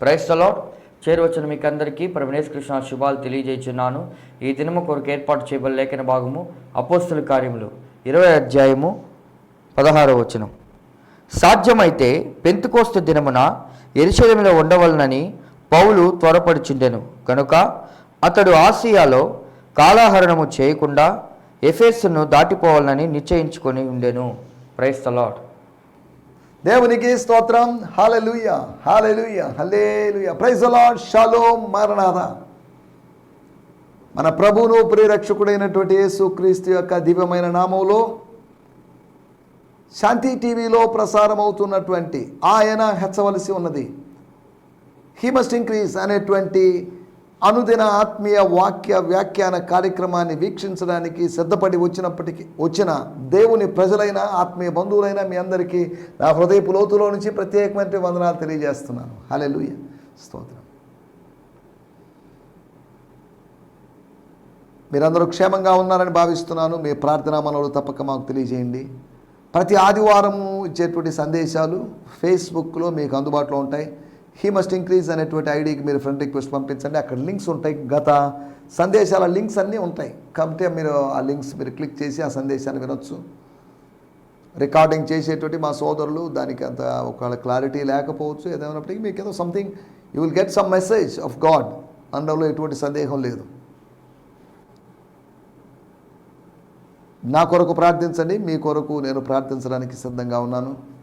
ప్రైస్తలో చేరువచ్చిన మీకు అందరికీ ప్రవినేష్ కృష్ణ శుభాలు తెలియజేస్తున్నాను ఈ దినము కొరకు ఏర్పాటు చేయబడిన లేఖన భాగము అపోస్తుల కార్యములు. ఇరవై అధ్యాయము పదహారో వచనం. సాధ్యమైతే పెంతుకోస్తు దినమున ఎరుశలంలో ఉండవలనని పౌలు త్వరపడుచుండెను. కనుక అతడు ఆసియాలో కాలాహరణము చేయకుండా ఎఫెస్ను దాటిపోవాలని నిశ్చయించుకొని ఉండెను. ప్రైస్ దేవునికి స్తోత్రం. Hallelujah hallelujah hallelujah praise the Lord shallow షాలోమ్ మన ప్రభువును ప్రియరక్షకుడైనటువంటి యేసు క్రీస్తు యొక్క దివ్యమైన నామంలో శాంతి టీవీలో ప్రసారం అవుతున్నటువంటి ఆయన హెచ్చవలసి ఉన్నది. హీ మస్ట్ ఇంక్రీజ్ అనేటువంటి అనుదిన ఆత్మీయ వాక్య వ్యాఖ్యాన కార్యక్రమాన్ని వీక్షించడానికి సిద్ధపడి వచ్చినప్పటికీ వచ్చిన దేవుని ప్రజలైన ఆత్మీయ బంధువులైన మీ అందరికీ నా హృదయపు లోతులో నుంచి ప్రత్యేకమైన వందనాలు తెలియజేస్తున్నాను. హలెలుయ స్తోత్రం. మీరందరూ క్షేమంగా ఉన్నారని భావిస్తున్నాను. మీ ప్రార్థనా మనవులు తప్పక మాకు తెలియజేయండి. ప్రతి ఆదివారము ఇచ్చేటువంటి సందేశాలు ఫేస్బుక్లో మీకు అందుబాటులో ఉంటాయి. హీ మస్ట్ ఇంక్రీజ్ అనేటువంటి ఐడికి మీరు ఫ్రెండ్ రిక్వెస్ట్ పంపించండి. అక్కడ లింక్స్ ఉంటాయి. గత సందేశాల లింక్స్ అన్నీ ఉంటాయి. కాబట్టి మీరు ఆ లింక్స్ మీరు క్లిక్ చేసి ఆ సందేశాన్ని వినొచ్చు. రికార్డింగ్ చేసేటువంటి మా సోదరులు దానికి అంత ఒకవేళ క్లారిటీ లేకపోవచ్చు ఏదైనప్పటికీ మీకు ఏదో something you will get some message of God అందులో ఎటువంటి సందేహం లేదు. నా కొరకు ప్రార్థించండి. మీ కొరకు నేను ప్రార్థించడానికి సిద్ధంగా ఉన్నాను.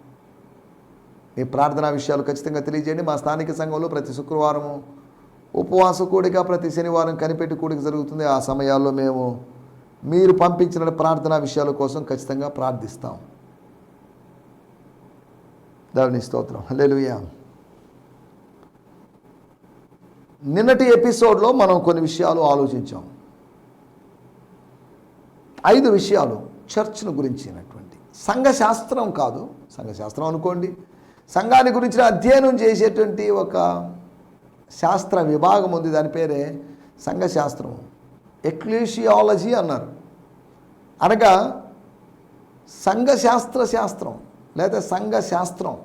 మీ ప్రార్థనా విషయాలు ఖచ్చితంగా తెలియజేయండి. మా స్థానిక సంఘంలో ప్రతి శుక్రవారము ఉపవాస కూడిక ప్రతి శనివారం కనిపెట్టి కూడిక జరుగుతుంది. ఆ సమయాల్లో మేము మీరు పంపించిన ప్రార్థనా విషయాల కోసం ఖచ్చితంగా ప్రార్థిస్తాం. దేవుని స్తోత్రం. హల్లెలూయా. నిన్నటి ఎపిసోడ్లో మనం కొన్ని విషయాలు ఆలోచించాం. ఐదు విషయాలు చర్చ్ను గురించినటువంటి. సంఘశాస్త్రం కాదు. సంఘశాస్త్రం అనుకోండి. సంఘాన్ని గురించిన అధ్యయనం చేసేటువంటి ఒక శాస్త్ర విభాగం ఉంది. దాని పేరే సంఘశాస్త్రం. ఎక్లీషియాలజీ అన్నారు. అనగా సంఘశాస్త్ర శాస్త్రం లేదా సంఘశాస్త్రం.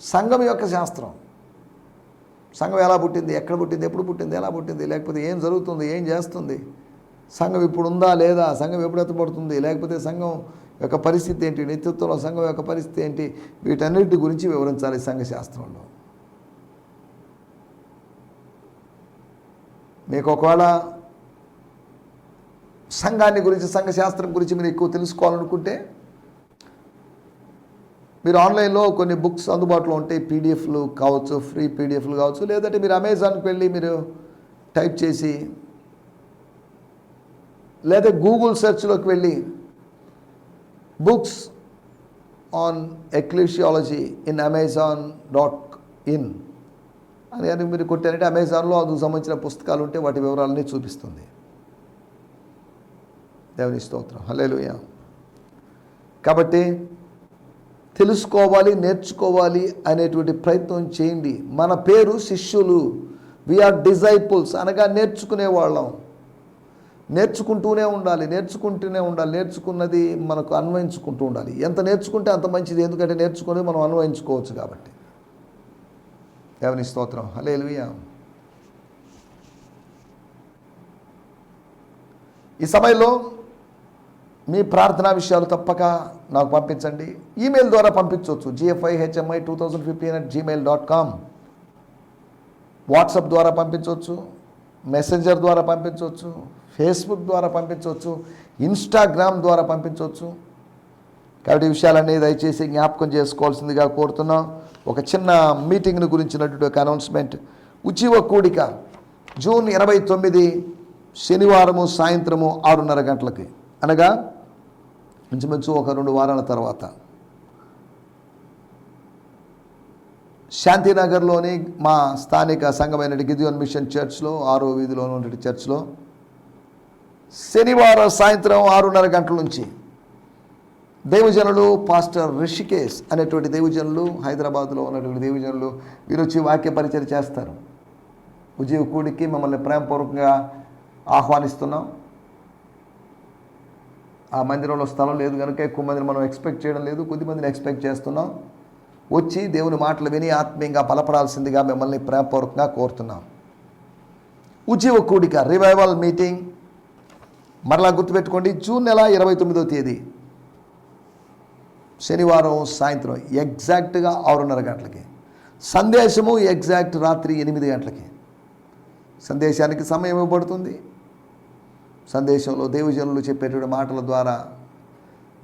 సంఘం యొక్క శాస్త్రం. సంఘం ఎలా పుట్టింది? ఎక్కడ పుట్టింది? ఎప్పుడు పుట్టింది? ఎలా పుట్టింది? లేకపోతే ఏం జరుగుతుంది? ఏం చేస్తుంది? సంఘం ఇప్పుడు ఉందా లేదా? సంఘం ఎప్పుడు ఎత్తపడుతుంది లేకపోతే సంఘం యొక్క పరిస్థితి ఏంటి? నేతృత్వంలో సంఘం యొక్క పరిస్థితి ఏంటి? వీటన్నిటి గురించి వివరించాలి సంఘశాస్త్రంలో మీకు ఒకవేళ సంఘాన్ని గురించి సంఘశాస్త్రం గురించి మీరు ఎక్కువ తెలుసుకోవాలనుకుంటే మీరు ఆన్లైన్లో కొన్ని బుక్స్ అందుబాటులో ఉంటాయి. పీడిఎఫ్లు కావచ్చు ఫ్రీ పీడిఎఫ్లు కావచ్చు. లేదంటే మీరు అమెజాన్కి వెళ్ళి మీరు టైప్ చేసి లేదా గూగుల్ సెర్చ్లోకి వెళ్ళి books on ecclesiology in Amazon dot in అని కానీ మీరు కొట్టారంటే అమెజాన్లో అందుకు సంబంధించిన పుస్తకాలు ఉంటే వాటి వివరాలని చూపిస్తుంది. దేవుని స్తోత్రం. హల్లెలూయా. కాబట్టి తెలుసుకోవాలి నేర్చుకోవాలి అనేటువంటి ప్రయత్నం చేయండి. మన పేరు శిష్యులు వీఆర్ డిజైపుల్స్ అనగా నేర్చుకునే వాళ్ళం నేర్చుకుంటూనే ఉండాలి నేర్చుకుంటూనే ఉండాలి. నేర్చుకున్నది మనకు అన్వయించుకుంటూ ఉండాలి. ఎంత నేర్చుకుంటే అంత మంచిది. ఎందుకంటే నేర్చుకుని మనం అన్వయించుకోవచ్చు కాబట్టి. దేవుని స్తోత్రం. హలే ఈ సమయంలో మీ ప్రార్థనా విషయాలు తప్పక నాకు పంపించండి. ఈమెయిల్ ద్వారా పంపించవచ్చు. GFI HMI two thousand fifteen at Gmail dot com WhatsApp ద్వారా పంపించవచ్చు. మెసెంజర్ ద్వారా పంపించవచ్చు. ఫేస్బుక్ ద్వారా పంపించవచ్చు ఇన్స్టాగ్రామ్ ద్వారా పంపించవచ్చు. కాబట్టి ఈ విషయాలన్నీ దయచేసి జ్ఞాపకం చేసుకోవాల్సిందిగా కోరుతున్నాం. ఒక చిన్న మీటింగ్ను గురించినటువంటి ఒక అనౌన్స్మెంట్. ఉచివ కూడిక. జూన్ ఇరవై తొమ్మిది శనివారము సాయంత్రము ఆరున్నర గంటలకి. అనగా ఇంచుమించు ఒక రెండు వారాల తర్వాత. శాంతినగర్లోని మా స్థానిక సంఘమైన గిదియోన్ మిషన్ చర్చ్లో ఆరో వీధిలో ఉన్నటువంటి చర్చ్లో శనివారం సాయంత్రం ఆరున్నర గంటల నుంచి దైవజనులు పాస్టర్ రిషికేష్ అనేటువంటి దైవజనులు హైదరాబాద్లో ఉన్నటువంటి దైవజనులు వీరు వచ్చి వాక్య పరిచయం చేస్తారు. ఉజీవ కూడికి మమ్మల్ని ప్రేమపూర్వకంగా ఆహ్వానిస్తున్నాం. ఆ మందిరంలో స్థలం లేదు కనుక ఎక్కువ మందిని మనం ఎక్స్పెక్ట్ చేయడం లేదు కొద్ది మందిని ఎక్స్పెక్ట్ చేస్తున్నాం. వచ్చి దేవుని మాటలు విని ఆత్మీయంగా బలపడాల్సిందిగా మిమ్మల్ని ప్రేమపూర్వకంగా కోరుతున్నాం. ఉజ్జీవ కూడిక రివైవల్ మీటింగ్ మరలా గుర్తుపెట్టుకోండి జూన్ నెల ఇరవై తొమ్మిదో తేదీ. శనివారం సాయంత్రం ఎగ్జాక్ట్గా ఆరున్నర గంటలకి. సందేశము ఎగ్జాక్ట్ రాత్రి ఎనిమిది గంటలకి. సందేశానికి సమయం ఇవ్వబడుతుంది. సందేశంలో దేవజనులు చెప్పేటువంటి మాటల ద్వారా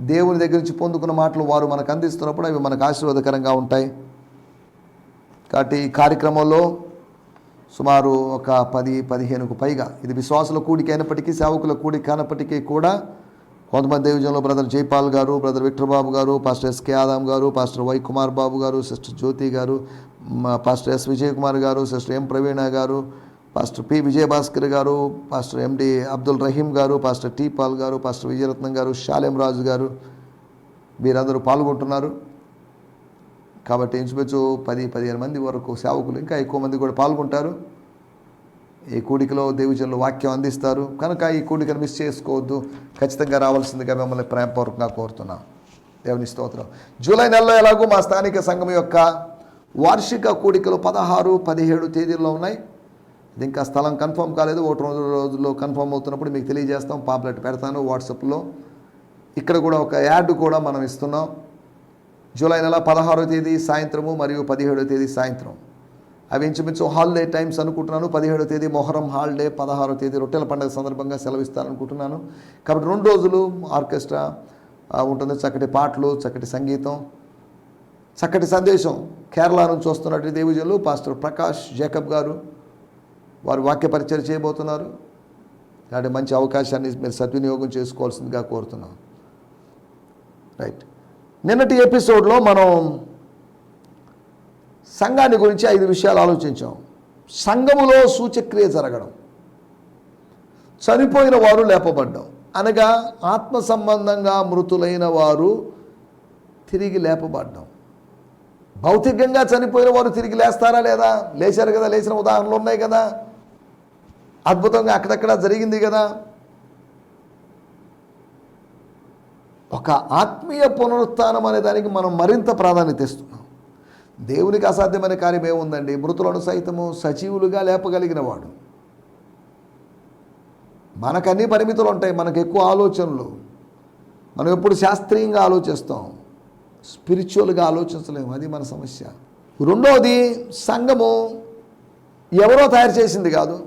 దేవుని దగ్గర నుంచి పొందుకున్న మాటలు వారు మనకు అందిస్తున్నప్పుడు అవి మనకు ఆశీర్వాదకరంగా ఉంటాయి. కాబట్టి ఈ కార్యక్రమంలో సుమారు ఒక పది పదిహేనుకు పైగా. ఇది విశ్వాసుల కూడిక అయినప్పటికీ సేవకుల కూడిక అయినప్పటికీ కూడా కొంతమంది దేవజంలో బ్రదర్ జైపాల్ గారు బ్రదర్ విక్టర్ బాబు గారు పాస్టర్ ఎస్కే ఆదాం గారు పాస్టర్ వై కుమార్ బాబు గారు సిస్టర్ జ్యోతి గారు పాస్టర్ ఎస్ విజయ్ కుమార్ గారు సిస్టర్ ఎం ప్రవీణ గారు పాస్టర్ పి విజయభాస్కర్ గారు pastor MD Abdul Rahim garu pastor T Paul garu pastor Vijayaratnam garu Salem Raju గారు వీరందరూ పాల్గొంటున్నారు. కాబట్టి ఇంచుమించు పది పదిహేను మంది వరకు సేవకులు ఇంకా ఎక్కువ మంది కూడా పాల్గొంటారు. ఈ కూడికలో దేవజనులు వాక్యం అందిస్తారు. కనుక ఈ కూడికను మిస్ చేసుకోవద్దు. ఖచ్చితంగా రావాల్సిందిగా మిమ్మల్ని ప్రేమపూర్వకంగా కోరుతున్నాం. దేవుని స్తోత్రం. జూలై నెలలో ఎలాగో మా స్థానిక సంఘం యొక్క వార్షిక కూడికలు పదహారు పదిహేడు తేదీల్లో ఉన్నాయి. ఇది ఇంకా స్థలం కన్ఫర్మ్ కాలేదు. ఒకటి రోజు రోజుల్లో కన్ఫర్మ్ అవుతున్నప్పుడు మీకు తెలియజేస్తాం. పాంప్లెట్ పెడతాను వాట్సాప్లో. ఇక్కడ కూడా ఒక యాడ్ కూడా మనం ఇస్తున్నాం. జూలై నెల పదహారో తేదీ సాయంత్రము మరియు పదిహేడో తేదీ సాయంత్రం. అవి ఇంచుమించు హాలిడే టైమ్స్ అనుకుంటున్నాను. పదిహేడో తేదీ మొహరం హాలిడే పదహారో తేదీ రొట్టెల పండుగ సందర్భంగా సెలవిస్తాననుకుంటున్నాను కాబట్టి రెండు రోజులు ఆర్కెస్ట్రా ఉంటుంది. చక్కటి పాటలు చక్కటి సంగీతం చక్కటి సందేశం. కేరళ నుంచి వస్తున్నటువంటి దేవజనులు పాస్టర్ ప్రకాష్ జేకబ్ గారు వారు వాక్య పరిచయం చేయబోతున్నారు. కాబట్టి మంచి అవకాశాన్ని మీరు సద్వినియోగం చేసుకోవాల్సిందిగా కోరుతున్నాను. రైట్. నిన్నటి ఎపిసోడ్లో మనం సంఘాన్ని గురించి ఐదు విషయాలు ఆలోచించాం. సంఘములో సూచక్రియ జరగడం. చనిపోయిన వారు లేపబడ్డం. అనగా ఆత్మ సంబంధంగా మృతులైన వారు తిరిగి లేపబడ్డం. భౌతికంగా చనిపోయిన వారు తిరిగి లేస్తారా లేదా? లేచారు కదా లేచిన ఉదాహరణలు ఉన్నాయి కదా. అద్భుతంగా అక్కడక్కడ జరిగింది కదా. ఒక ఆత్మీయ పునరుత్థానం అనే దానికి మనం మరింత ప్రాధాన్యత ఇస్తున్నాం. దేవునికి అసాధ్యమైన కార్యం ఏముందండి? మృతులను సైతము సజీవులుగా లేపగలిగిన వాడు మనకన్నీ పరిమితులు ఉంటాయి మనకు ఎక్కువ ఆలోచనలు. మనం ఎప్పుడు శాస్త్రీయంగా ఆలోచిస్తాం. స్పిరిచువల్గా ఆలోచించలేము అది మన సమస్య. రెండవది సంఘము ఎవరో తయారు చేసింది కాదు.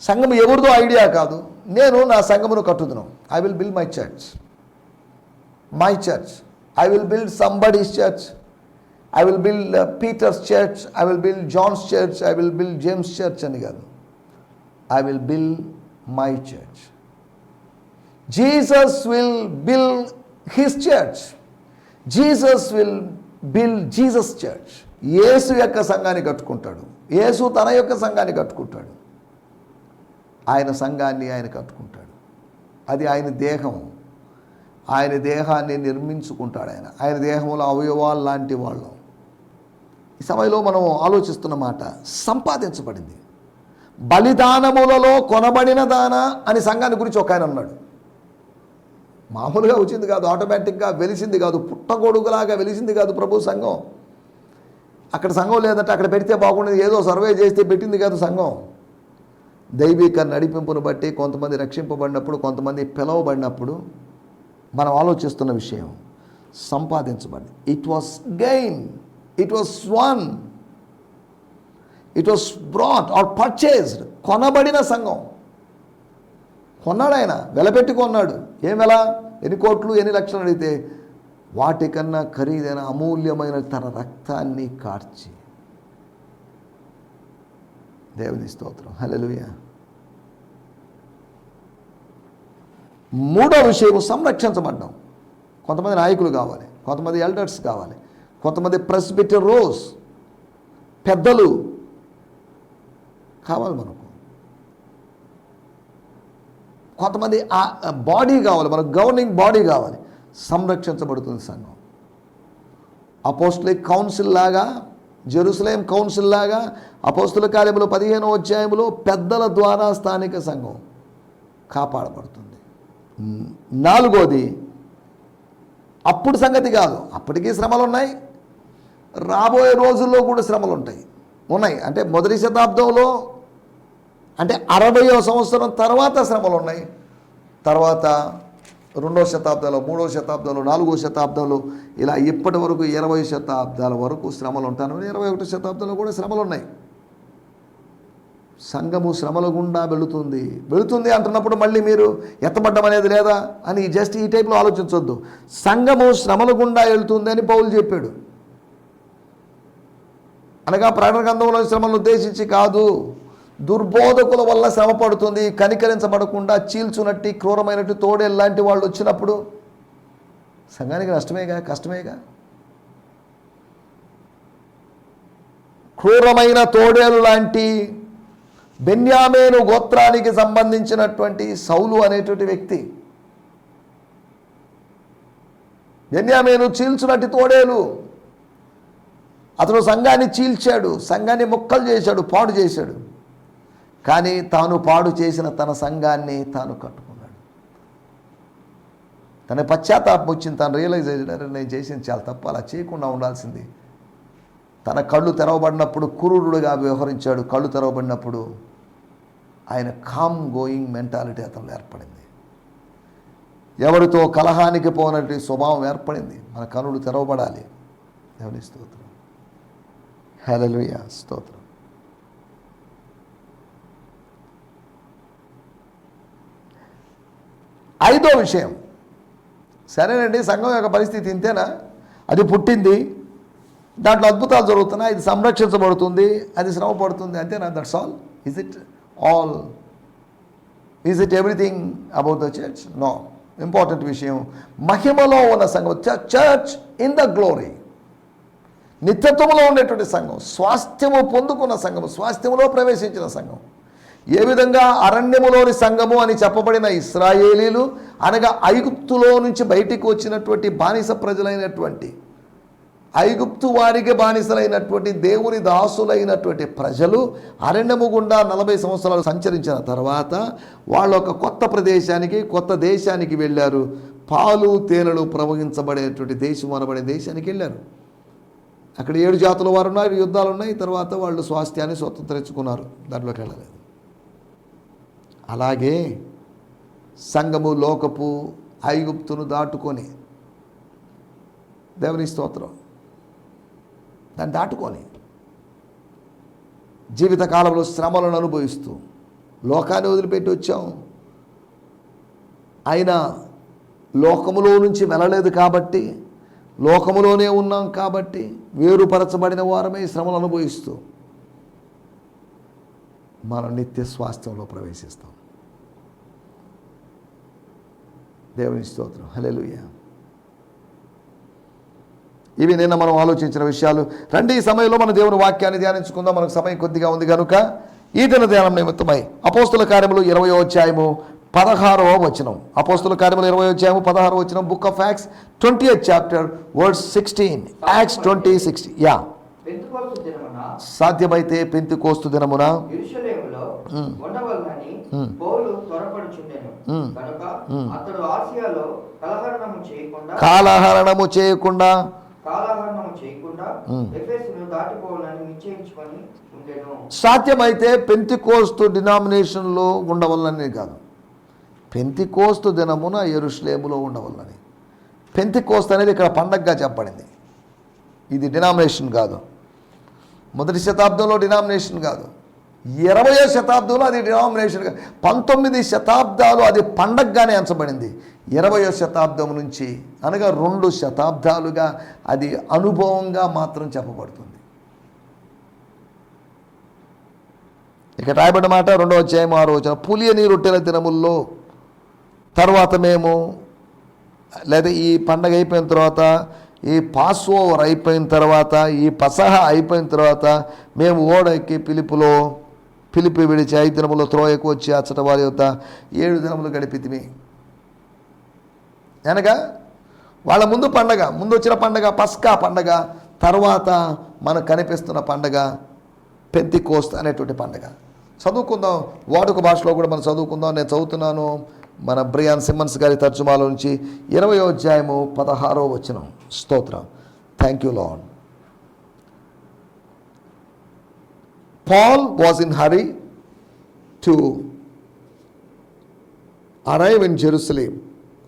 సంఘం ఎవరిదో ఐడియా కాదు. నేను నా సంఘమును కట్టుదును. I will build my church. My church I will build somebody's church I will build Peter's church I will build John's church I will build James church అని కాదు. I will build my church Jesus will build his church Jesus will build Jesus church యేసు యొక్క సంఘాన్ని కట్టుకుంటాడు. యేసు తన యొక్క సంఘాన్ని కట్టుకుంటాడు. ఆయన సంఘాన్ని ఆయన కట్టుకుంటాడు. అది ఆయన దేహం. ఆయన దేహాన్ని నిర్మించుకుంటాడు ఆయన. ఆయన దేహంలో అవయవాలు లాంటి వాళ్ళం. ఈ సమయంలో మనం ఆలోచిస్తున్న మాట సంపాదించబడింది. బలిదానములలో కొనబడిన దాన అని సంఘాన్ని గురించి ఒక ఆయన అన్నాడు. మామూలుగా వచ్చింది కాదు ఆటోమేటిక్గా వెలిసింది కాదు పుట్టగొడుగులాగా వెలిసింది కాదు ప్రభు సంఘం. అక్కడ సంఘం లేదంటే అక్కడ పెడితే బాగుండేది ఏదో సర్వే చేస్తే పెట్టింది కాదు సంఘం. దైవిక నడిపింపును బట్టి కొంతమంది రక్షింపబడినప్పుడు కొంతమంది పిలవబడినప్పుడు మనం ఆలోచిస్తున్న విషయం సంపాదించబడి it was gain it was won it was brought or purchased కొనబడిన సంఘం. కొన్నాడు ఆయన. వెలపెట్టి కొన్నాడు. ఏం వెల? ఎన్ని కోట్లు ఎన్ని లక్షలు అడిగితే వాటికన్నా ఖరీదైన అమూల్యమైన తన రక్తాన్ని కార్చి. దేవుని స్తోత్రం. హలో మూడో విషయం సంరక్షించబడ్డాం. కొంతమంది నాయకులు కావాలి కొంతమంది ఎల్డర్స్ కావాలి కొంతమంది ప్రెస్బిటర్ రోస్ పెద్దలు కావాలి మనకు. కొంతమంది బాడీ కావాలి మనకు గవర్నింగ్ బాడీ కావాలి సంరక్షించబడుతుంది సంఘం. అపోస్టలిక్ కౌన్సిల్ లాగా జెరూసలేం కౌన్సిల్ లాగా అపోస్తుల కార్యములు పదిహేనో అధ్యాయములో పెద్దల ద్వారా స్థానిక సంఘం కాపాడబడుతుంది. నాలుగోది అప్పుడు సంగతి కాదు. అప్పటికీ శ్రమలు ఉన్నాయి రాబోయే రోజుల్లో కూడా శ్రమలు ఉంటాయి ఉన్నాయి. అంటే మొదటి శతాబ్దంలో అంటే అరవయో సంవత్సరం తర్వాత శ్రమలు ఉన్నాయి తర్వాత రెండో శతాబ్దంలో మూడో శతాబ్దంలో నాలుగో శతాబ్దంలో ఇలా ఇప్పటి వరకు ఇరవై శతాబ్దాల వరకు శ్రమలు ఉంటాను ఇరవై ఒకటో శతాబ్దంలో కూడా శ్రమలు ఉన్నాయి సంఘము శ్రమల గుండా వెళుతుంది. వెళుతుంది అంటున్నప్పుడు మళ్ళీ మీరు ఎత్తబడ్డం అనేది లేదా అని జస్ట్ ఈ టైప్లో ఆలోచించొద్దు. సంఘము శ్రమల గుండా వెళుతుంది అని పౌలు చెప్పాడు. అనగా ప్రకటన గ్రంథంలో శ్రమలను ఉద్దేశించి కాదు దుర్బోధకుల వల్ల శ్రమ పడుతుంది కనికరించబడకుండా చీల్చునట్టి క్రూరమైనట్టు తోడేలు లాంటి వాళ్ళు వచ్చినప్పుడు సంఘానికి నష్టమేగా కష్టమేగా? క్రూరమైన తోడేలు లాంటి బెన్యామేను గోత్రానికి సంబంధించినటువంటి సౌలు అనేటువంటి వ్యక్తి. బెన్యామేను చీల్చినట్టు తోడేలు. అతను సంఘాన్ని చీల్చాడు సంఘాన్ని ముక్కలు చేశాడు పాడు చేశాడు. కానీ తాను పాడు చేసిన తన సంఘాన్ని తాను కట్టుకున్నాడు. తన పశ్చాత్తాపం వచ్చింది తను రియలైజ్ అయ్యాడు నేను చేసింది చాలా తప్పు అలా చేయకుండా ఉండాల్సింది. తన కళ్ళు తెరవబడినప్పుడు కురుడుగా వ్యవహరించాడు. కళ్ళు తెరవబడినప్పుడు ఆయన కామ్ గోయింగ్ మెంటాలిటీ అతను ఏర్పడింది. ఎవరితో కలహానికి పోనటువంటి స్వభావం ఏర్పడింది. మన కనులు తెరవబడాలి. దేవుని స్తోత్రం. హలలుయ స్తోత్రం. ఐదో విషయం. సరేనండి సంఘం యొక్క పరిస్థితి ఇంతేనా? అది పుట్టింది. దాంట్లో అద్భుతాలు జరుగుతున్నాయి ఇది సంరక్షించబడుతుంది అది శ్రమ పడుతుంది అంతేనా that's all is it all is it everything about the church no important విషయం. మహిమలో ఉన్న సంఘం చర్చ్ ఇన్ ద గ్లోరీ నిత్యత్వంలో ఉండేటువంటి సంఘం స్వాస్థ్యము పొందుకున్న సంఘం స్వాస్థ్యములో ప్రవేశించిన సంఘం. ఏ విధంగా అరణ్యములోని సంఘము అని చెప్పబడిన ఇస్రాయేలీలు అనగా ఐగుప్తులో నుంచి బయటికి వచ్చినటువంటి బానిస ప్రజలైనటువంటి ఐగుప్తు వారికి బానిసలైనటువంటి దేవుని దాసులైనటువంటి ప్రజలు అరణ్యము గుండా నలభై సంవత్సరాలు సంచరించిన తర్వాత వాళ్ళు ఒక కొత్త ప్రదేశానికి కొత్త దేశానికి వెళ్ళారు. పాలు తేనెలు ప్రవహించబడేటువంటి దేశం అనబడే దేశానికి వెళ్ళారు. అక్కడ ఏడు జాతుల వారు ఉన్నారు యుద్ధాలు ఉన్నాయి. తర్వాత వాళ్ళు స్వాస్థ్యాన్ని స్వతంత్రించుకున్నారు. దాంట్లోకి వెళ్ళలేదు. అలాగే సంఘము లోకపు ఐగుప్తును దాటుకొని దేవుని స్తోత్రం. దాన్ని దాటుకొని జీవితకాలంలో శ్రమలను అనుభవిస్తూ లోకాన్ని వదిలిపెట్టి వచ్చాం. అయినా లోకములో నుంచి వెళ్ళలేదు కాబట్టి లోకములోనే ఉన్నాం కాబట్టి వేరుపరచబడిన వారమే శ్రమలు అనుభవిస్తూ మనం నిత్య స్వాస్థ్యంలో ప్రవేశిస్తాం. దేవుని స్తోత్రం. హల్లెలూయా. ఇవి నిన్న మనం ఆలోచించిన విషయాలు. రండి ఈ సమయంలో మన దేవుని వాక్యాన్ని ధ్యానించుకుందాం. మనకు సమయం కొద్దిగా ఉంది కనుక ఈ దిన ధ్యానం నిమిత్తమై అపోస్తుల కార్యములు ఇరవై అధ్యాయము పదహారవ వచనం. అపోస్తుల కార్యములు ఇరవై అధ్యాయము పదహారవ వచనం book of Acts twenty eighth chapter words sixteen. Acts twenty sixty yeah. సాధ్యమైతే పెంతి కోస్తు దినమున కలహరణము చేయకుండా చేయకుండా దాటిపోవాలని నిశ్చయించుకొని ఉండెను. సాధ్యమైతే పెంతికోస్తు డినామినేషన్లో ఉండవల్లని కాదు. పెంతికోస్తు దినమున ఉండవల్లని పెంతికోస్తు అనేది ఇక్కడ పండగగా చెప్పబడింది. ఇది డినామినేషన్ కాదు. మొదటి శతాబ్దంలో డినామినేషన్ కాదు. ఇరవయో శతాబ్దంలో అది డినామినేషన్ పంతొమ్మిది శతాబ్దాలు అది పండగగానే ఎంచబడింది. ఇరవయో శతాబ్దం నుంచి అనగా రెండు శతాబ్దాలుగా అది అనుభవంగా మాత్రం చెప్పబడుతుంది. ఇక రాయబడిన మాట రెండవ అధ్యాయం ఆరో వచ్చిన పులియని రొట్టెల దినముల్లో తర్వాత మేము లేదా ఈ పండగ అయిపోయిన తర్వాత ఈ పాస్ ఓవర్ అయిపోయిన తర్వాత ఈ పసహ అయిపోయిన తర్వాత మేము ఓడెక్కి పిలుపులో పిలిపి విడిచి ఐదు దినములు త్రోయకు వచ్చి అచ్చట వారి యొక్క ఏడు దినములు గడిపితిమి. అనగా వాళ్ళ ముందు పండగ ముందు వచ్చిన పండగ పస్కా పండగ తర్వాత మనకు కనిపిస్తున్న పండగ పెద్ది కోస్త అనేటువంటి పండగ. చదువుకుందాం వాడుక భాషలో కూడా మనం చదువుకుందాం నేను చదువుతున్నాను. మన బ్రియాన్ సిమ్మన్స్ గారి తర్జుమాలో నుంచి ఇరవయో అధ్యాయము పదహారో వచ్చిన స్తోత్రం. Thank you Lord Paul was in hurry to arrive in Jerusalem,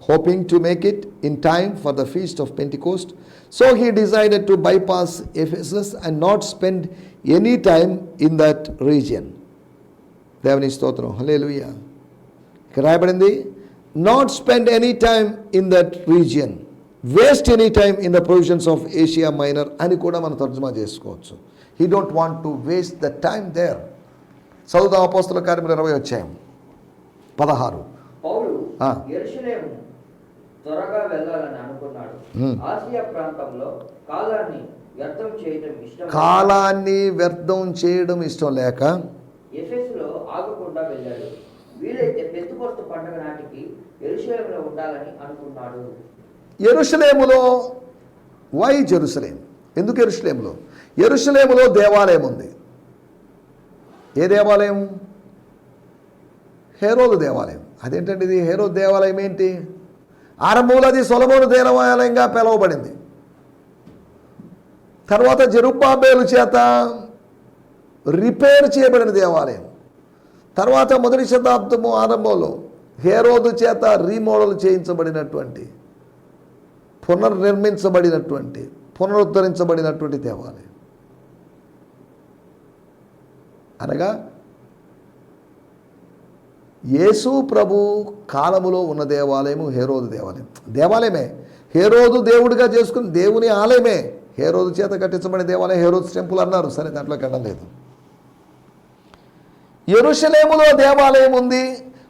hoping to make it in time for the feast of Pentecost. So he decided to bypass Ephesus and not spend any time in that region. దేవుని స్తోత్రం hallelujah ఇక్కడ రాయబడింది not spend any time in that region waste any time in the provisions of Asia Minor అని కూడా మనం తర్జుమా చేసుకోవచ్చు he don't want to waste the time there చదువుదాం అపోస్తుల కార్యములు ఇరవై వచ్చాయం పదహారు. పౌలు ఆ. యెరూషలేము త్వరగా వెళ్ళాలని అనుకున్నాడు. హ్మ్. ఆసియా ప్రాంతంలో కాలాన్ని వ్యర్థం చేయడం ఇష్టం లేక కాలాన్ని వ్యర్థం చేయడం ఇష్టం లేక ఎఫెసులో ఆగకుండా వెళ్ళాడు. వీలైతే పెద్దుకొస్త పండుగ నాటికి యెరూషలేములో ఉండాలని అనుకున్నాడు. ఎరుషలేములో వై జెరూసలేం ఎందుకు ఎరుషలేములో ఎరుషలేములో దేవాలయం ఉంది. ఏ దేవాలయం? హేరోదు దేవాలయం. అదేంటండి ఇది? హేరో దేవాలయం ఏంటి? ఆరంభంలో అది సొలమోను దేవాలయంగా పిలువబడింది. తర్వాత జరుపాబేలు చేత రిపేర్ చేయబడిన దేవాలయం. తర్వాత మొదటి శతాబ్దము ఆరంభంలో హేరోదు చేత రీమోడల్ చేయించబడినటువంటి పునర్నిర్మించబడినటువంటి పునరుద్ధరించబడినటువంటి దేవాలయం. అనగా యేసు ప్రభు కాలములో ఉన్న దేవాలయము హేరోదు దేవాలయం. దేవాలయమే. హేరోదు దేవుడిగా చేసుకుని దేవుని ఆలయమే. హేరోదు చేత కట్టించబడిన దేవాలయం హేరోదు టెంపుల్ అన్నారు. సరే దాంట్లో కనలేదు ఎరుషలేములో దేవాలయం ఉంది.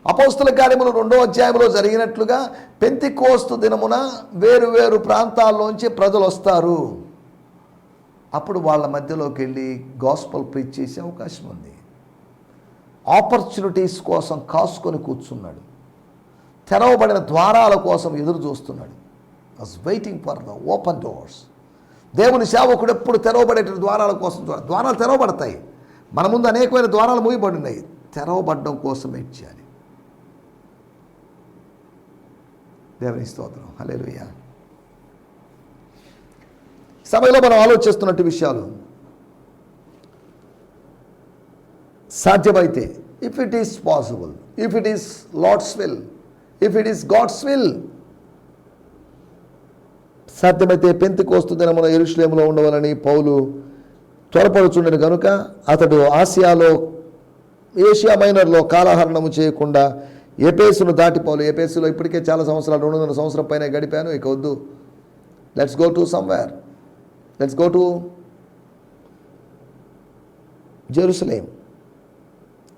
అపోస్తుల కార్యములు రెండో అధ్యాయంలో జరిగినట్లుగా పెంతికోస్తు దినమున వేరు వేరు ప్రాంతాల్లోంచి ప్రజలు వస్తారు అప్పుడు వాళ్ళ మధ్యలోకి వెళ్ళి గాస్పల్ ప్రీచ్ చేసే అవకాశం ఉంది. ఆపర్చునిటీస్ కోసం కాసుకొని కూర్చున్నాడు. తెరవబడిన ద్వారాల కోసం ఎదురు చూస్తున్నాడు. Was waiting for the open doors దేవుని సేవకుడు ఎప్పుడు తెరవబడే ద్వారాల కోసం చూడాలి ద్వారాలు తెరవబడతాయి. మన ముందు అనేకమైన ద్వారాలు మూయబడి ఉన్నాయి. తెరవబడడం కోసం వెయిట్ చేయాలి. దేవుని స్తోత్రం. హల్లెలూయా సమయంలో మనం ఆలోచిస్తున్నట్టు విషయాలు. సాధ్యమైతే if it is possible if it is Lord's will if it is God's will సాధ్యమైతే పెంతి కోస్తుందని మనం ఎరుషులేములో ఉండవాలని పౌలు త్వరపడుచుండను కనుక అతడు ఆసియాలో ఏషియా మైనర్లో కాలహరణము చేయకుండా ఎపేసును దాటిపోలు ఎపేసులో ఇప్పటికే చాలా సంవత్సరాలు రెండు వందల సంవత్సరం పైన గడిపాను ఇక వద్దు. Let's go to somewhere let's go to Jerusalem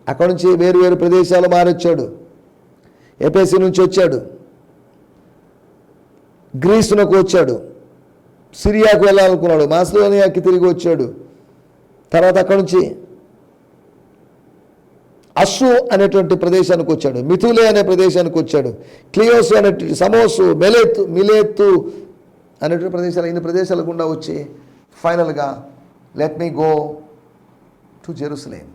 అక్కడ నుంచి వేరు వేరు ప్రదేశాలు మారొచ్చాడు. ఎపేసి నుంచి వచ్చాడు. గ్రీసునకు వచ్చాడు. సిరియాకు వెళ్ళాలనుకున్నాడు. మాస్లోనియాకి తిరిగి వచ్చాడు. తర్వాత అక్కడ నుంచి అస్సు అనేటువంటి ప్రదేశానికి వచ్చాడు. మిథులే అనే ప్రదేశానికి వచ్చాడు. క్లియోసు అనేటువంటి సమోసు మెలేతు మిలేతు అనేటువంటి ప్రదేశాలు ఇన్ని ప్రదేశాల గుండా వచ్చి ఫైనల్గా let me go to Jerusalem.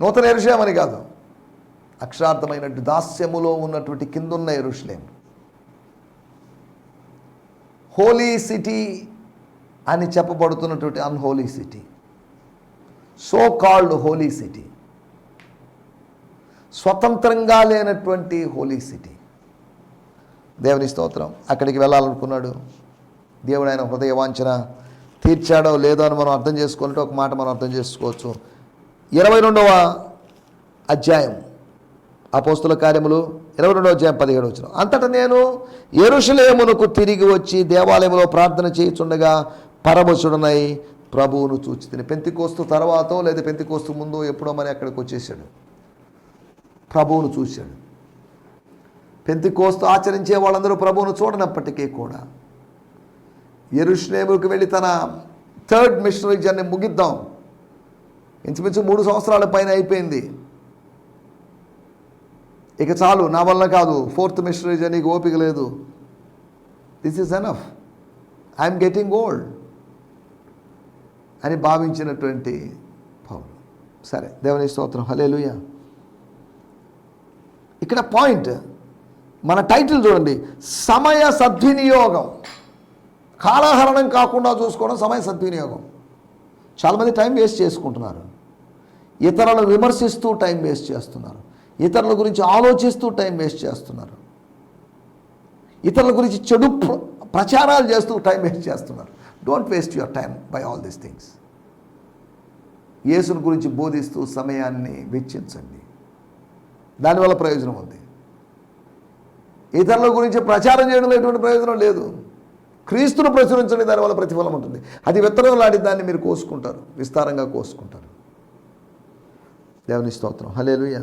నూతన ఎరుషలేం అని కాదు అక్షరార్థమైనట్టు దాస్యములో ఉన్నటువంటి కిందున్న ఎరుషలేం. హోలీ సిటీ అని చెప్పబడుతున్నటువంటి unholy city. So called holy city. స్వతంత్రంగా లేనటువంటి హోలీ సిటీ. దేవుని స్తోత్రం. అక్కడికి వెళ్ళాలనుకున్నాడు. దేవుడు ఆయన హృదయ వాంఛన తీర్చాడో లేదో అని మనం అర్థం చేసుకుంటే ఒక మాట మనం అర్థం చేసుకోవచ్చు. ఇరవై రెండవ అధ్యాయం. అపోస్తుల కార్యములు ఇరవై రెండవ అధ్యాయం పదిహేడు వచ్చిన. అంతటా నేను ఎరుషులేమునకు తిరిగి వచ్చి దేవాలయంలో ప్రార్థన చేయుచుండగా పరమశుడనై ప్రభువును చూచి తిని పెంతికోస్తు తర్వాతో లేదా పెంతికోస్తు ముందో ఎప్పుడో మరి అక్కడికి వచ్చేసాడు ప్రభువును చూశాడు. పెంతికోస్తు ఆచరించే వాళ్ళందరూ ప్రభువును చూడనప్పటికీ కూడా ఎరుష్నేముకి వెళ్ళి తన థర్డ్ మిషనరీ జర్నీ ముగిద్దాం. ఇంచుమించు మూడు సంవత్సరాల పైన అయిపోయింది. ఇక చాలు నా వల్ల కాదు ఫోర్త్ మిషనరీ జర్నీకి ఓపిక లేదు. This is enough I'm getting old అని భావించినటువంటి పౌలు. సరే దేవుని స్తోత్రం. హలేలుయ ఇక్కడ పాయింట్ మన టైటిల్ చూడండి. సమయ సద్వినియోగం. కాలహరణం కాకుండా చూసుకోవడం సమయ సద్వినియోగం. చాలామంది టైం వేస్ట్ చేసుకుంటున్నారు. ఇతరులను విమర్శిస్తూ టైం వేస్ట్ చేస్తున్నారు. ఇతరుల గురించి ఆలోచిస్తూ టైం వేస్ట్ చేస్తున్నారు. ఇతరుల గురించి చెడు ప్రచారాలు చేస్తూ టైం వేస్ట్ చేస్తున్నారు. Don't waste your time by all these things యేసుని గురించి బోధిస్తూ సమయాన్ని వెచ్చించండి. దానివల్ల ప్రయోజనం ఉంది. ఇతరుల గురించి ప్రచారం చేయడంలో ఎటువంటి ప్రయోజనం లేదు. క్రీస్తును ప్రచురించండి దానివల్ల ప్రతిఫలం ఉంటుంది. అది విత్తనం లాంటి దాన్ని మీరు కోసుకుంటారు విస్తారంగా కోసుకుంటారు. దేవుని స్తోత్రం. హలేలుయ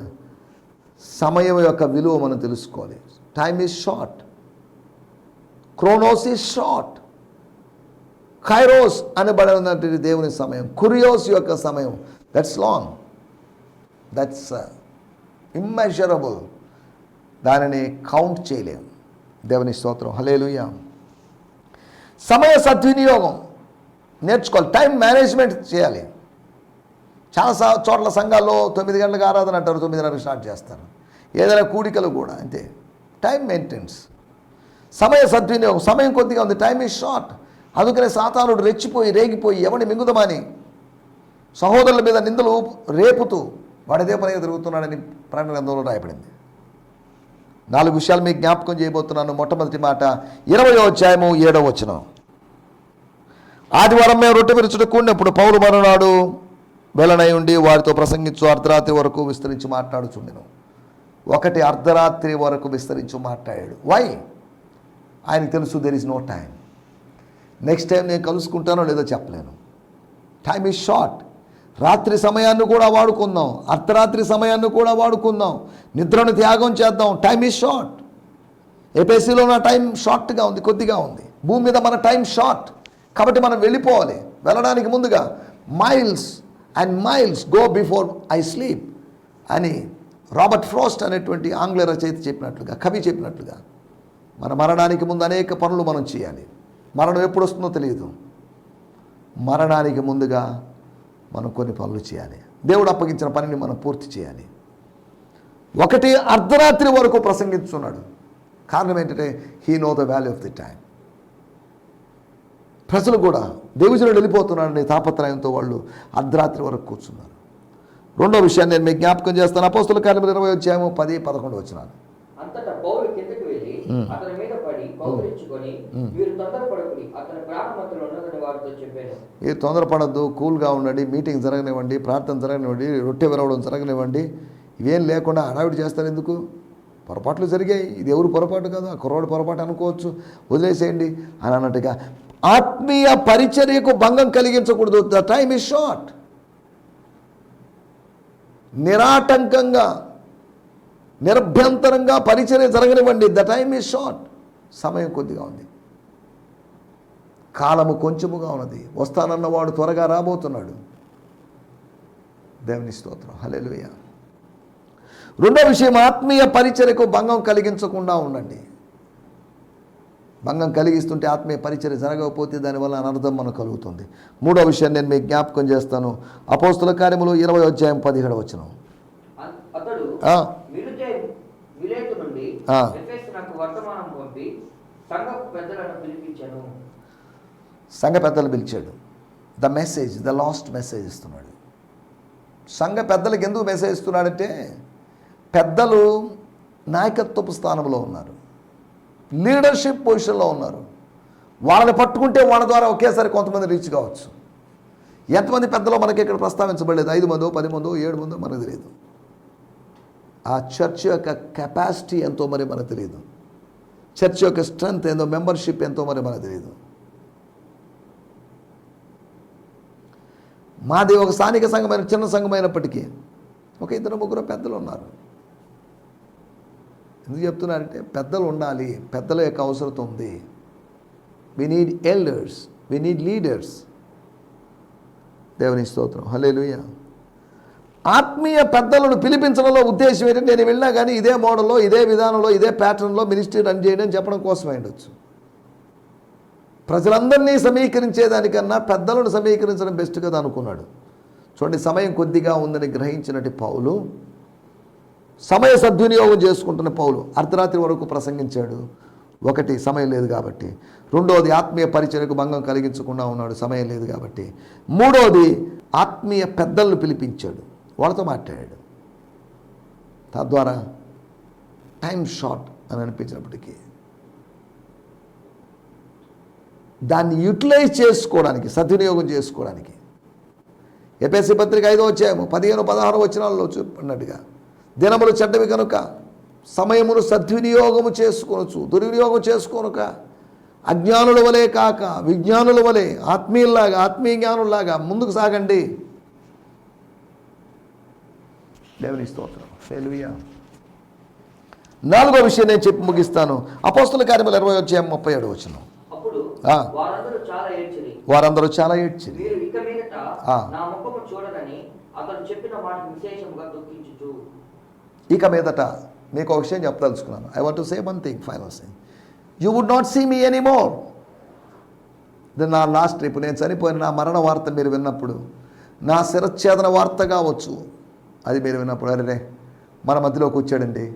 సమయం యొక్క విలువ మనం తెలుసుకోవాలి. Time is short chronos is short kairos అనబడినటువంటి దేవుని సమయం. కురియోస్ యొక్క సమయం. దట్స్ లాంగ్ దట్స్ ఇమ్మెజరబుల్ దానిని కౌంట్ చేయలేము దేవుని స్తోత్రం. హలేలుయ సమయ సద్వినియోగం. నేర్చుకోవాలి. టైం మేనేజ్మెంట్ చేయాలి. చాలా చోట్ల సంఘాల్లో తొమ్మిది గంటలకు ఆరాధన అంటారు. తొమ్మిదిన్నరకు స్టార్ట్ చేస్తారు. ఏదైనా కూడికలు కూడా అంతే. టైం మెయింటెన్స్ సమయ సద్వినియోగం. సమయం కొద్దిగా ఉంది. టైం ఈజ్ షార్ట్ అందుకనే సాతానుడు రెచ్చిపోయి రేగిపోయి ఎవరిని మింగుదమని? సహోదరుల మీద నిందలు రేపుతూ వాడిదే పనిగా తిరుగుతున్నాడని ప్రాణ గ్రంథంలో రాయబడింది. నాలుగు విషయాలు మీకు జ్ఞాపకం చేయబోతున్నాను. మొట్టమొదటి మాట ఇరవయో అధ్యాయము ఏడవ వచనం. ఆదివారం మేము రొట్టె విరుచుట కూడినప్పుడు పౌరు మరునాడు వెలనై ఉండి వారితో ప్రసంగించు అర్ధరాత్రి వరకు విస్తరించి మాట్లాడుచుండెను. ఒకటి అర్ధరాత్రి వరకు విస్తరించి మాట్లాడాడు. వై ఆయనకు తెలుసు there is no time next time నేను కలుసుకుంటానో లేదో చెప్పలేను. టైం ఈజ్ షార్ట్ రాత్రి సమయాన్ని కూడా వాడుకుందాం అర్ధరాత్రి సమయాన్ని కూడా వాడుకుందాం నిద్రను త్యాగం చేద్దాం. టైం ఈజ్ షార్ట్ ఏపీసీలో నా టైం షార్ట్గా ఉంది కొద్దిగా ఉంది. భూమి మీద మన టైం షార్ట్ కాబట్టి మనం వెళ్ళిపోవాలి. వెళ్ళడానికి ముందుగా miles and miles go before I sleep అని రాబర్ట్ ఫ్రోస్ట్ అనేటువంటి ఆంగ్ల రచయిత చెప్పినట్లుగా కవి చెప్పినట్లుగా మన మరణానికి ముందు అనేక పనులు మనం చేయాలి. మరణం ఎప్పుడు వస్తుందో తెలియదు. మరణానికి ముందుగా మనం కొన్ని పనులు చేయాలి. దేవుడు అప్పగించిన పనిని మనం పూర్తి చేయాలి. ఒకటి అర్ధరాత్రి వరకు ప్రసంగిస్తున్నాడు కారణం ఏంటంటే he know the value of the time ప్రజలు కూడా దేవుజనుడు వెళ్ళిపోతున్నాడని తాపత్రయంతో వాళ్ళు అర్ధరాత్రి వరకు కూర్చున్నారు. రెండో విషయాన్ని నేను మీకు జ్ఞాపకం చేస్తాను. అపోస్తుల కార్యములు ఇరవై వచ్చాము పది పదకొండు వచ్చినాను అంతటా పౌలు కిందకి వెళ్ళి అతని మీద పడి కౌగిలించుకొని మీరు తొందరపడకుడి అతని ప్రాణమతులు ఉన్నదని వారితో చెప్పాను. ఏ తొందరపడద్దు కూల్గా ఉండండి మీటింగ్ జరగనివ్వండి ప్రార్థన జరగనివ్వండి రొట్టె విరవడం జరగనివ్వండి. ఇవేం లేకుండా హడావిడి చేస్తారు ఎందుకు? పొరపాట్లు జరిగాయి. ఇది ఎవరు పొరపాటు కాదు? ఆ కుర్రోడు పొరపాటు అనుకోవచ్చు. వదిలేసేయండి అని అన్నట్టుగా ఆత్మీయ పరిచర్యకు భంగం కలిగించకూడదు. ద టైమ్ ఇస్ షార్ట్ నిరాటంకంగా నిరభ్యంతరంగా పరిచర్య జరగనివ్వండి. ద టైమ్ ఈజ్ షార్ట్ సమయం కొద్దిగా ఉంది. కాలము కొంచెముగా ఉన్నది. వస్తానన్నవాడు త్వరగా రాబోతున్నాడు. దేవుని స్తోత్రం. హల్లెలూయ. రెండో విషయం ఆత్మీయ పరిచర్యకు భంగం కలిగించకుండా ఉండండి. భంగం కలిగిస్తుంటే ఆత్మీయ పరిచర్య జరగకపోతే దానివల్ల అనర్థం మనకు కలుగుతుంది. మూడో విషయం నేను మీకు జ్ఞాపకం చేస్తాను. అపోస్తుల కార్యములు ఇరవై అధ్యాయం పదిహేడు వచనం. అన్- అతడు సంఘపు పెద్దలను పిలిపించాను సంఘ పెద్దలు పిలిచాడు. The message the last message ఇస్తున్నాడు. సంఘ పెద్దలకు ఎందుకు మెసేజ్ ఇస్తున్నాడంటే పెద్దలు నాయకత్వపు స్థానంలో ఉన్నారు. లీడర్షిప్ పొజిషన్లో ఉన్నారు. వాళ్ళని పట్టుకుంటే వాళ్ళ ద్వారా ఒకేసారి కొంతమంది రీచ్ కావచ్చు. ఎంతమంది పెద్దలో మనకి ఇక్కడ ప్రస్తావించబడలేదు? ఐదు మందో పది మందో ఏడు మందో మనకు తెలియదు. ఆ చర్చ్ యొక్క కెపాసిటీ ఎంతో మరి మనకు తెలియదు. చర్చ్ యొక్క స్ట్రెంగ్త్ ఏందో మెంబర్షిప్ ఎంతో మరి మనకు తెలియదు మాది ఒక స్థానిక సంఘమైన చిన్న సంఘమైనప్పటికీ ఒక ఇద్దరు ముగ్గురు పెద్దలు ఉన్నారు. ఎందుకు చెప్తున్నారంటే పెద్దలు ఉండాలి పెద్దల యొక్క అవసరం ఉంది. We need elders we need leaders దేవుని స్తోత్రం. హలేలుయ ఆత్మీయ పెద్దలను పిలిపించడంలో ఉద్దేశం ఏంటంటే నేను వెళ్ళినా కానీ ఇదే మోడల్లో ఇదే విధానంలో ఇదే ప్యాటర్న్లో మినిస్ట్రీ రన్ చేయడం చెప్పడం కోసమే ఉండొచ్చు. ప్రజలందరినీ సమీకరించేదానికన్నా పెద్దలను సమీకరించడం బెస్ట్ కదా అనుకున్నాడు. చూడండి సమయం కొద్దిగా ఉందని గ్రహించినట్టు పౌలు సమయ సద్వినియోగం చేసుకుంటున్న పౌలు అర్ధరాత్రి వరకు ప్రసంగించాడు. ఒకటి సమయం లేదు కాబట్టి. రెండోది ఆత్మీయ పరిచయకు భంగం కలిగించకుండా ఉన్నాడు సమయం లేదు కాబట్టి. మూడోది ఆత్మీయ పెద్దలను పిలిపించాడు. వాళ్ళతో మాట్లాడాడు. తద్వారా టైం షార్ట్ అని అనిపించినప్పటికీ దాన్ని యూటిలైజ్ చేసుకోవడానికి సద్వినియోగం చేసుకోవడానికి ఎపిఎస్సి పత్రిక ఐదో వచ్చాము పదిహేను పదహారు వచ్చినాల్లో చెప్పినట్టుగా దినములు చెడ్డవి కనుక సమయమును సద్వినియోగము చేసుకోవచ్చు దుర్వినియోగం చేసుకోనుక అజ్ఞానుల వలె కాక విజ్ఞానుల వలె ఆత్మీయుల్లాగా ఆత్మీయ జ్ఞానుల్లాగా ముందుకు సాగండి. దేవుని స్తోత్రం. హల్లెలూయా. నాలుగో విషయం నేను చెప్పి ముగిస్తాను. అపోస్తుల కార్యములు ఇరవై వచ్చే ముప్పై ఏడు వచ్చిన. వారందరూ చాలా ఏడ్చింది ఇక మీదట మీకు ఒక విషయం చెప్పదలుచుకున్నాను. I want to say one thing final thing you would not see me any more ఇది నా లాస్ట్ ట్రిప్ నేను చనిపోయిన నా మరణ వార్త మీరు విన్నప్పుడు. నా శిరచ్ఛేదన వార్త కావచ్చు. అది మీరు విన్నప్పుడు అరే మన మధ్యలోకి వచ్చాడండి.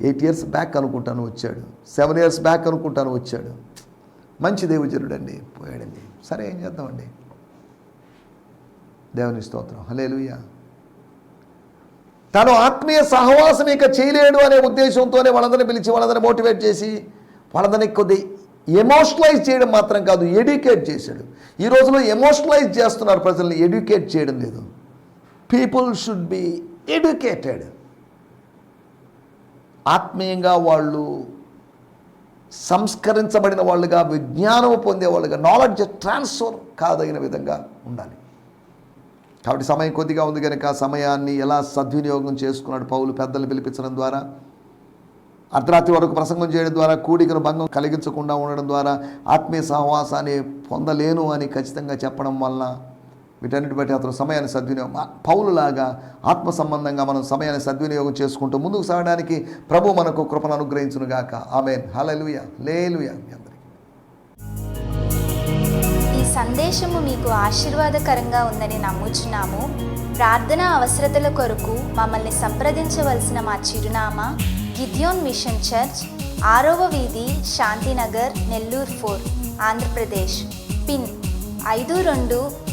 ఎయిట్ ఇయర్స్ బ్యాక్ అనుకుంటాను వచ్చాడు. సెవెన్ ఇయర్స్ బ్యాక్ అనుకుంటాను వచ్చాడు. మంచి దేవుజనుడండి పోయాడండి. సరే ఏం చేద్దామండి? దేవుని స్తోత్రం. హల్లెలూయా. తను ఆత్మీయ సహవాసం ఇక చేయలేడు అనే ఉద్దేశంతోనే వాళ్ళందరినీ పిలిచి వాళ్ళందరినీ మోటివేట్ చేసి వాళ్ళందరినీ కొద్ది ఎమోషనలైజ్ చేయడం మాత్రం కాదు ఎడ్యుకేట్ చేశాడు. ఈ రోజులో ఎమోషనలైజ్ చేస్తున్నారు ప్రజల్ని ఎడ్యుకేట్ చేయడం లేదు. పీపుల్ షుడ్ బి ఎడ్యుకేటెడ్ ఆత్మీయంగా వాళ్ళు సంస్కరించబడిన వాళ్ళుగా విజ్ఞానం పొందేవాళ్ళుగా నాలెడ్జ్ ట్రాన్స్ఫర్ కాదగిన విధంగా ఉండాలి. కాబట్టి సమయం కొద్దిగా ఉంది కనుక సమయాన్ని ఎలా సద్వినియోగం చేసుకున్నాడు పౌలు పెద్దలు పిలిపించడం ద్వారా అర్ధరాత్రి వరకు ప్రసంగం చేయడం ద్వారా కూడికను భంగం కలిగించకుండా ఉండడం ద్వారా ఆత్మీయ సహవాసాన్ని పొందలేను అని ఖచ్చితంగా చెప్పడం వలన వీటన్నిటి బట్టి అతను సమయాన్ని సద్వినియోగం. పౌలులాగా ఆత్మ సంబంధంగా మనం సమయాన్ని సద్వినియోగం చేసుకుంటూ ముందుకు సాగడానికి ప్రభు మనకు కృపను అనుగ్రహించునుగాక ఆమె హలలుయ లేలుయ ఈ సందేశము మీకు ఆశీర్వాదకరంగా ఉందని నమ్ముచున్నాము. ప్రార్థన అవసరతల కొరకు మమ్మల్ని సంప్రదించవలసిన మా చిరునామా గిద్యోన్ మిషన్ చర్చ్ ఆరవ వీధి శాంతినగర్ నెల్లూరు ఫోర్ ఆంధ్రప్రదేశ్. పిన్ ఐదు రెండు